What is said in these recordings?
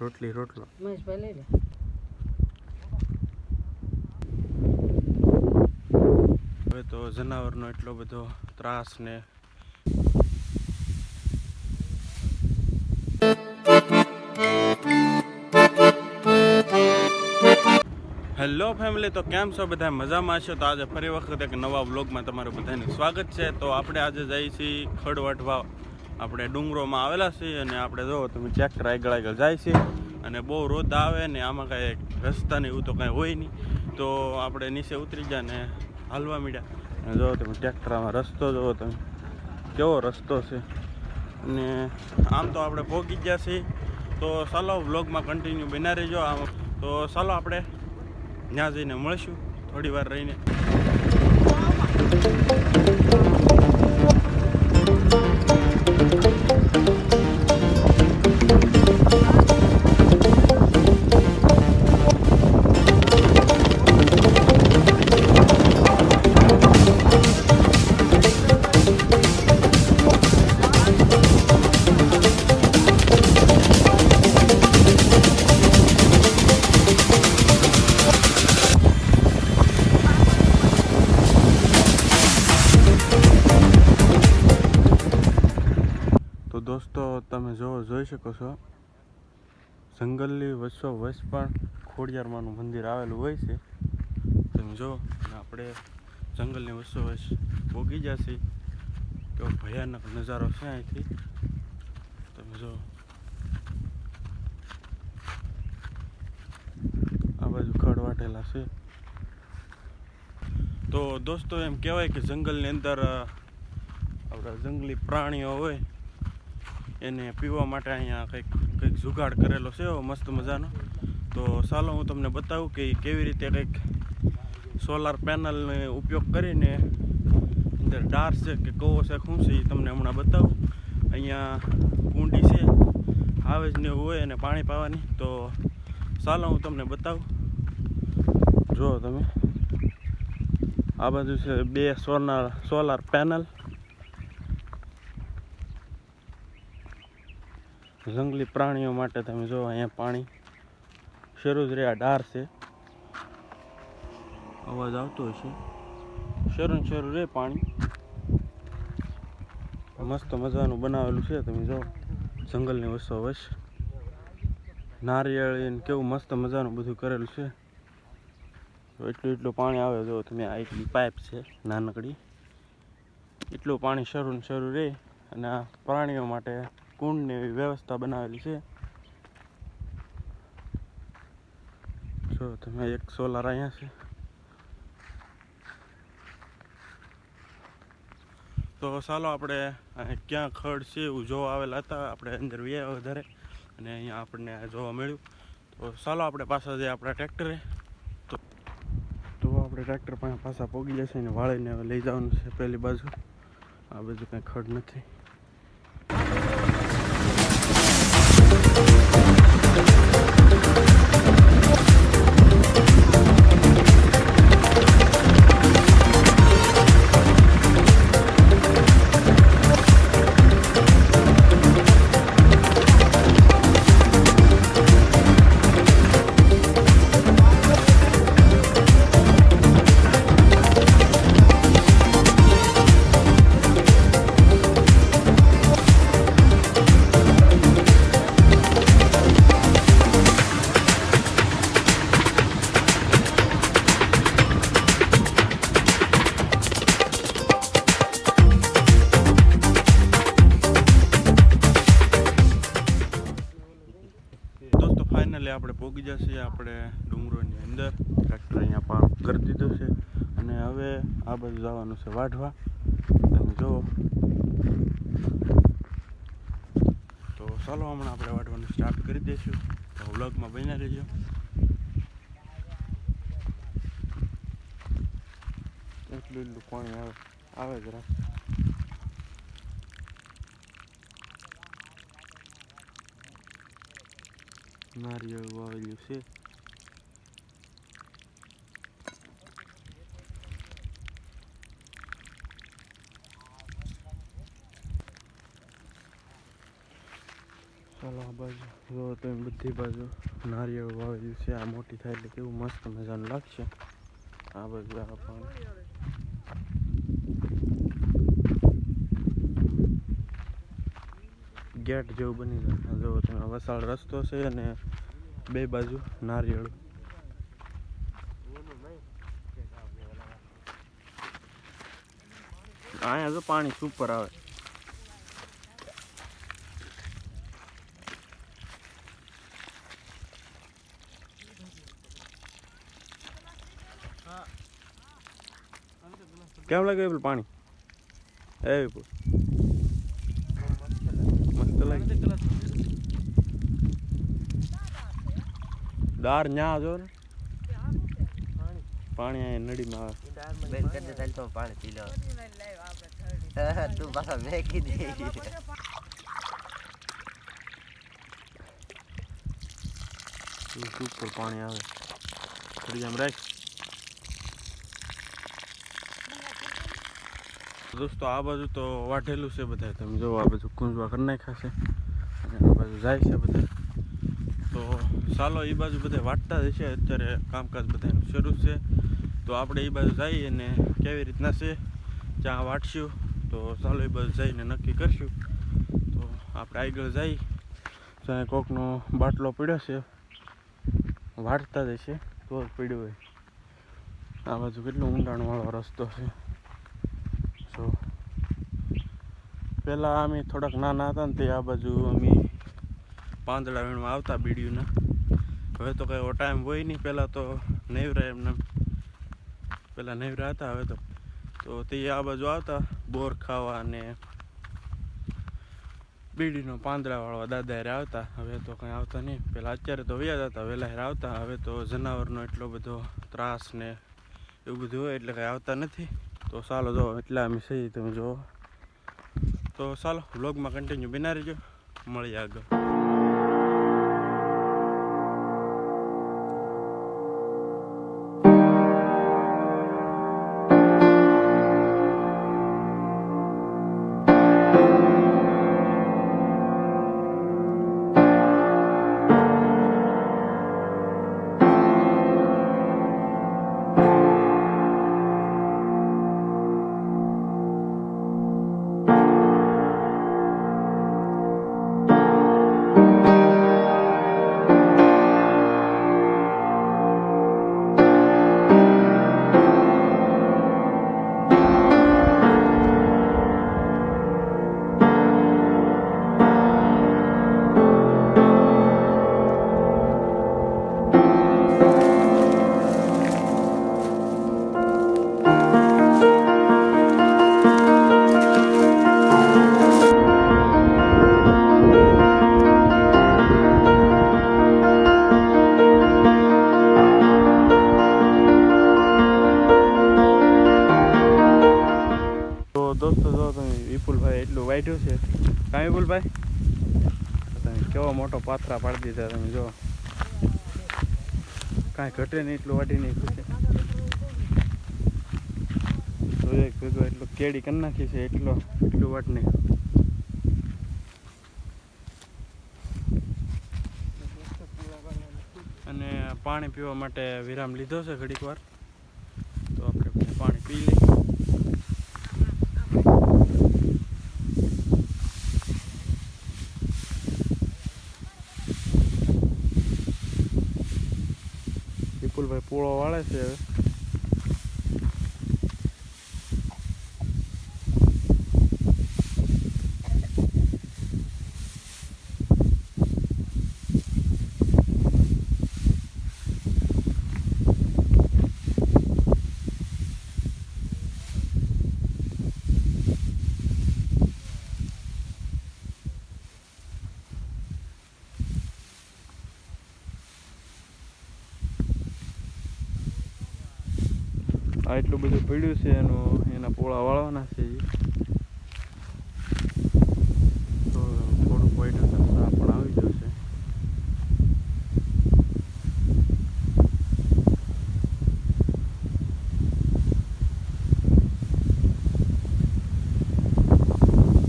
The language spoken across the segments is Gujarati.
રોટલી રોટલો. મહેશભાઈ લઈ લે. હવે તો જનાવરનો એટલો બધો ત્રાસ ને હેલો ફેમિલી તો કેમ છો બધા? મજામાં છો? તો આજે ફરી વખત એક નવા વ્લોગમાં તમારું બધાનું સ્વાગત છે. તો આપણે આજે જઈએ છીએ ખડવાટવા આપણે ડુંગરોમાં આવેલા છીએ અને આપણે જો તમે ટ્રેક્ટર આગળ આગળ જાય છે અને બહુ રોદ આવે ને આમાં કાંઈ રસ્તા ને એવું તો કાંઈ હોય નહીં. તો આપણે નીચે ઉતરી ગયા ને હાલવા મીડ્યા. અને જો તમે ટ્રેક્ટરમાં રસ્તો જુઓ તમે કેવો રસ્તો છે. અને આમ તો આપણે ભોગી ગયા છીએ. તો ચાલો વ્લોગમાં કન્ટિન્યુ બના રહેજો. આમ તો ચાલો આપણે ત્યાં જઈને મળશું. થોડી વાર રહીને. તો જોઈ શકો છો. જંગલની વચ્ચો વચ પણ ખોડિયારમાંનું મંદિર આવેલું હોય છે. તમે જો આપણે જંગલની વચ્ચો વચ ભોગી જશે કેવો ભયાનક નજારો છે અહીંથી. તમે જો, આ બાજુ ખડ વાટેલા છે. તો દોસ્તો, એમ કહેવાય કે જંગલની અંદર આપણા જંગલી પ્રાણીઓ હોય એને પીવા માટે અહીંયા કંઈક કંઈક જુગાડ કરેલો છે મસ્ત મજાનો. તો ચાલો હું તમને બતાવું કે કેવી રીતે કંઈક સોલાર પેનલનો ઉપયોગ કરીને અંદર ડાર છે કે કવો છે, શું છે એ તમને હમણાં બતાવું. અહીંયા કુંડી છે, હાવેજ ને એવું હોય અને પાણી પાવાની. તો ચાલો હું તમને બતાવું. જુઓ તમે. આ બાજુ છે બે સોનાર સોલાર પેનલ જંગલી પ્રાણીઓ માટે તમે જો અહીંયા પાણી શરૂ જ રહ્યા, ડાર છે. અવાજ આવતો હશે. શરૂ ને શરૂ રે પાણી. મસ્ત મજાનું બનાવેલું છે, તમે જો. જંગલની વસો વશ નારિયેળ કેવું મસ્ત મજાનું બધું કરેલું છે. એટલું એટલું પાણી આવે, જો તમે આ એટલી પાઇપ છે, નાનકડી. એટલું પાણી શરૂ શરૂ રહે અને આ પ્રાણીઓ માટે કુંડની એવી વ્યવસ્થા બનાવેલી છે. જો, તમે એક સોલાર અહીંયા છે. તો ચાલો આપણે ક્યાં ખડ છે એવું જોવા આવેલા હતા. આપણે અંદર વ્યા વધારે અને અહીંયા આપણને જોવા મળ્યું. તો ચાલો આપણે પાછા જઈએ આપણા ટ્રેક્ટરે. તો તો આપણે ટ્રેક્ટર પાસે પાછા પોગી જશે ને વાળીને હવે લઈ જવાનું છે પહેલી બાજુ. આ બાજુ કાંઈ ખડ નથી. ફાઇનલી આપણે પહોંચી જશે આપણે ડુંગરોની અંદર. ટ્રેક્ટર અહીંયા પાર્ક કરી દીધું છે. અને હવે આ બાજુ જવાનું છે વાઢવા. તમે જુઓ. તો ચાલો હમણાં આપણે વાઢવાનું સ્ટાર્ટ કરી દઈશું. તો વ્લોગમાં બન્યા રહેજો. એટલું એટલું પાણી આવે આવે જરા. નારિયેળ વાવેલું છે ચાલો આ બાજુ, જો તમે બધી બાજુ નારિયેળ વાવેલું છે, આ મોટી થાય એટલે કેવું મસ્ત મજાનું લાગશે. આ બાજુ આ પણ ગેટ જેવું બની જાય. જો તમે વસાળ રસ્તો છે અને બે બાજુ નારિયેળ. અહીંયા જો પાણી સુપર આવે. કેમ લાગે પાણી? એ લાગે દાર ન્યા જો ને. પાણી અહીંયા નડીમાં આવે. બેન કરી દે તો પાણી પી લો તું પાછા મેકી દે. શું સુપર પાણી આવે. થોડી આમ રાખ. દોસ્તો, આ બાજુ તો વાઢેલું છે બધા તમે જો આ બાજુ કુંજવા કરી નાખ્યા છે. અને આ બાજુ જાય છે બધા તો ચાલો એ બાજુ બધા વાટતા જ છે અત્યારે કામકાજ બધાનું શરૂ છે. તો આપણે એ બાજુ જઈએ અને કેવી રીતના છે, જ્યાં વાટશું. તો ચાલો એ બાજુ જઈને નક્કી કરશું. તો આપણે આગળ જઈ ત્યાં કોકનો બાટલો પીડ્યો છે. વાટતા જ છે તો જ પીડ્યો હોય. આ બાજુ કેટલો ઊંડાણવાળો રસ્તો છે. તો પહેલાં અમે થોડાક નાના હતા ને તે આ બાજુ અમે પાંદડા વીણમાં આવતા બીડીયુના હવે તો કંઈ ટાઈમ હોય નહીં. પહેલાં તો નેવરા એમને પહેલાં નેવરા હતા, હવે તો તો તે આ બાજુ આવતા બોર ખાવા અને બીડીનો પાંદડા વાળવા દાદા હારે આવતા. હવે તો કંઈ આવતા નહીં. પહેલાં અત્યારે તો વ્યાજ હતા વહેલા હારે આવતા. હવે તો જનાવરનો એટલો બધો ત્રાસ ને એવું બધું હોય એટલે કંઈ આવતા નથી. તો ચાલો જો, એટલા અમે સહી તમે જુઓ. તો ચાલો વ્લોગમાં કન્ટિન્યુ બનાવી રહેજો, મળીએ આગળ. પાથરા પાડી દીધા તમે જો. કાંઈ ઘટે નહીં, એટલું વાટી નહીં ઘટે એક ભેગો એટલો કેડી કરી નાખી છે, એટલો, એટલું વાટ નહીં અને પાણી પીવા માટે વિરામ લીધો છે ઘડીક વાર તો આપણે પાણી પી લઈએ વિપુલભાઈ પૂળો વાળે છે હવે. આ એટલું બધું પડ્યું છે એનું એના પોળા વાળવાના છે હજી. તો થોડુંક વાઈટ હતા પણ આવી જશે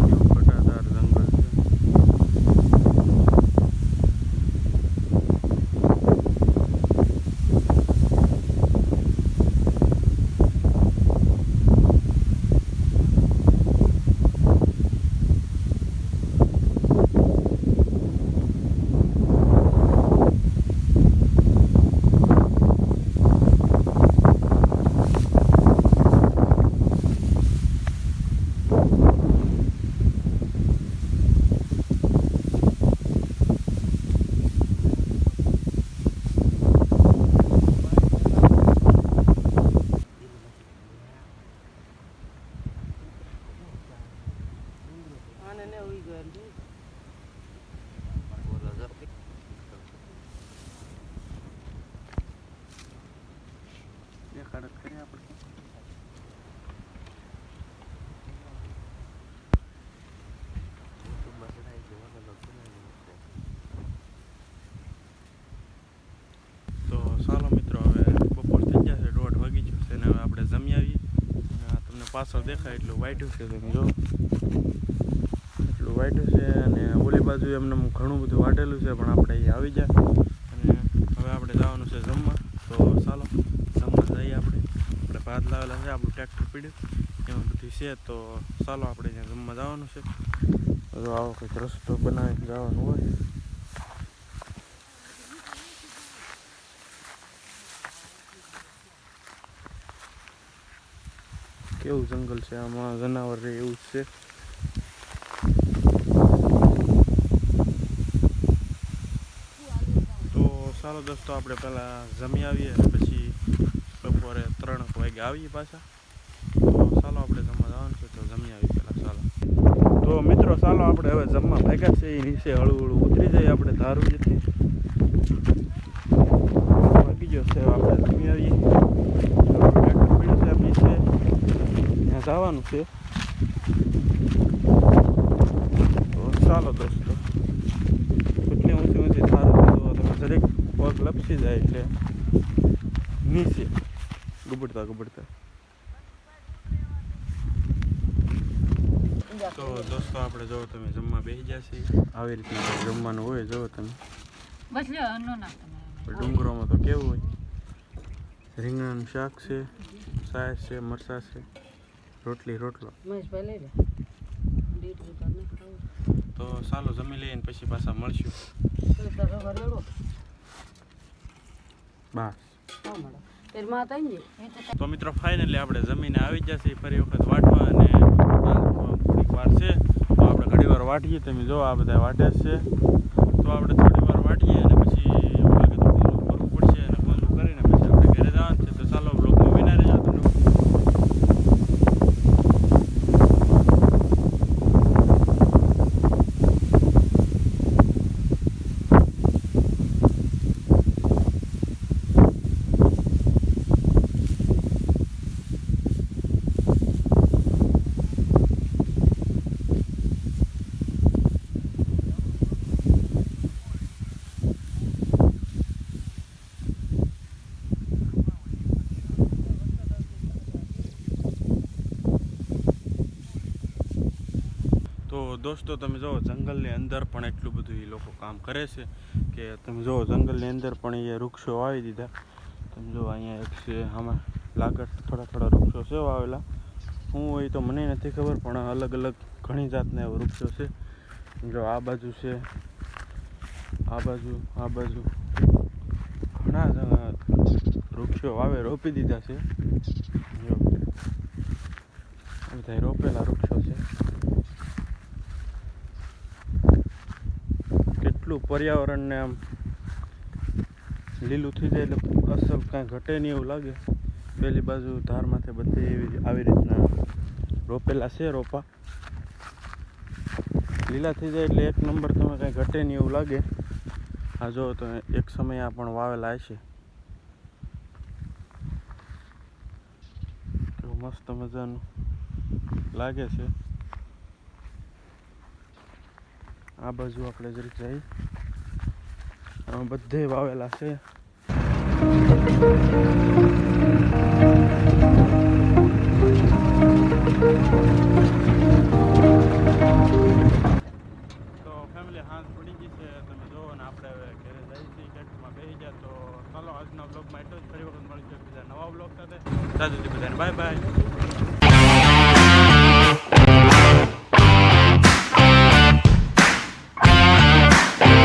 કેવું ઘટાદાર જંગલ છે બોલો જો દેખાડ જ કરીએ આપણે યુટ્યુબમાં ચડાવી જોવાનો તો ચડાવી તો ચાલો મિત્રો હવે બપોર થઈ જશે દોઢ વાગી ગયો છે ને હવે આપણે જમી આવીએ અને આ તમને પાછળ દેખાય એટલું વાઈટું છે તમે જો. એટલું વાઈટું છે અને ઓલી બાજુ એમને ઘણું બધું વાટેલું છે, પણ આપણે અહીં આવી જાય અને હવે આપણે જવાનું છે જમવા. તો ચાલો, જમવા જઈએ આપણે. આપણે ભાત લાવેલા છે, આપણું ટ્રેક્ટર પીડ્યું. એમાં બધું છે, તો ચાલો આપણે ત્યાં જમવા જવાનું છે. બધું આવો કંઈક રસ્તો બનાવીને જવાનું હોય. કેવું જંગલ છે, આમાં જનાવર રહે એવું જ છે. તો ચાલો દોસ્તો, આપણે પહેલાં જમી આવીએ પછી બપોરે ત્રણ વાગે આવીએ પાછા. તો ચાલો આપણે જમવા જવાનું છે, તો જમી આવીએ પહેલાં ચાલો તો મિત્રો ચાલો આપણે હવે જમવા ભેગા છે એ નીચે હળવું હળવું ઉતરી જઈએ આપણે ધારું જેથી. ગયો છે આપણે જમી આવીએ ટ્રેક્ટર પડ્યું છે આપણી છે ત્યાં જવાનું છે. તો ચાલો દોસ્તો. કેટલી ઊંચી ઊંચી થારું તો તમે દરેક પગ લપસી જાય એટલે નીચે ગુબડતા ગુબડતા તો દોસ્તો આપણે જો તમે જમવા બેસી જશે આવી રીતના જમવાનું હોય જો તમે. બસ લ્યો નો નાખતો પણ ડુંગરોમાં તો કેવું હોય? રીંગણાનું શાક છે સાસ છે મરચાં છે. રોટલી રોટલો. તો ચાલો જમી લઈએ ને પછી પાછા મળશું. બસ. તો મિત્રો ફાઇનલી આપણે જમીને આવી જશે. ફરી વખત વાટવા અને થોડીક વાર છે. તો આપણે ઘણી વાર વાટીએ. તમે જો આ બધા વાટે જ છે. તો આપણે થોડી વાર વાટીએ અને પછી એવું લાગે તો પોલું કરવું પડશે અને પોલું કરીને પછી આપણે ઘરે જવાનું છે તો ચાલો બ્લોગમાં વિના રહેજો તમે તો દોસ્તો, તમે જુઓ, જંગલની અંદર પણ એટલું બધું એ લોકો કામ કરે છે કે તમે જુઓ, જંગલની અંદર પણ એ વૃક્ષો વાવી દીધા. તમે જુઓ, અહીંયા એક છે, આમાં લાગત થોડા થોડા વૃક્ષો છે વાવેલા. હું હોય તો મને નથી ખબર, પણ અલગ અલગ ઘણી જાતના એવા વૃક્ષો છે. જો આ બાજુ છે, આ બાજુ આ બાજુ. ઘણા વૃક્ષો વાવે, રોપી દીધા છે. બધા રોપેલા વૃક્ષો છે પર્યાવરણને આમ લીલું થઈ જાય એટલે અસર કાંઈ ઘટે નહીં એવું લાગે. પેલી બાજુ ધારમાંથી બધી એવી આવી રીતના રોપેલા છે રોપા. લીલા થઈ જાય એટલે એક નંબર તમે કાંઈ ઘટે નહીં એવું લાગે. આ જો તો એક સમયે આ પણ વાવેલા કેવું મસ્ત મજાનું લાગે છે. આ બાજુ આપણે જરીક જઈ. બધે વાવેલા છે. તો ફેમિલી હાથ પડી ગઈ છે. તમે જુઓ ને આપણે હવે ઘરે જઈ છીએ. ગેટમાં બેસી ગયા. તો ચાલો આજના બ્લોગમાં એટલું જ. ફરી વખત મળીશું બીજા નવા બ્લોગ સાથે. સાજુથી બધાને બાય બાય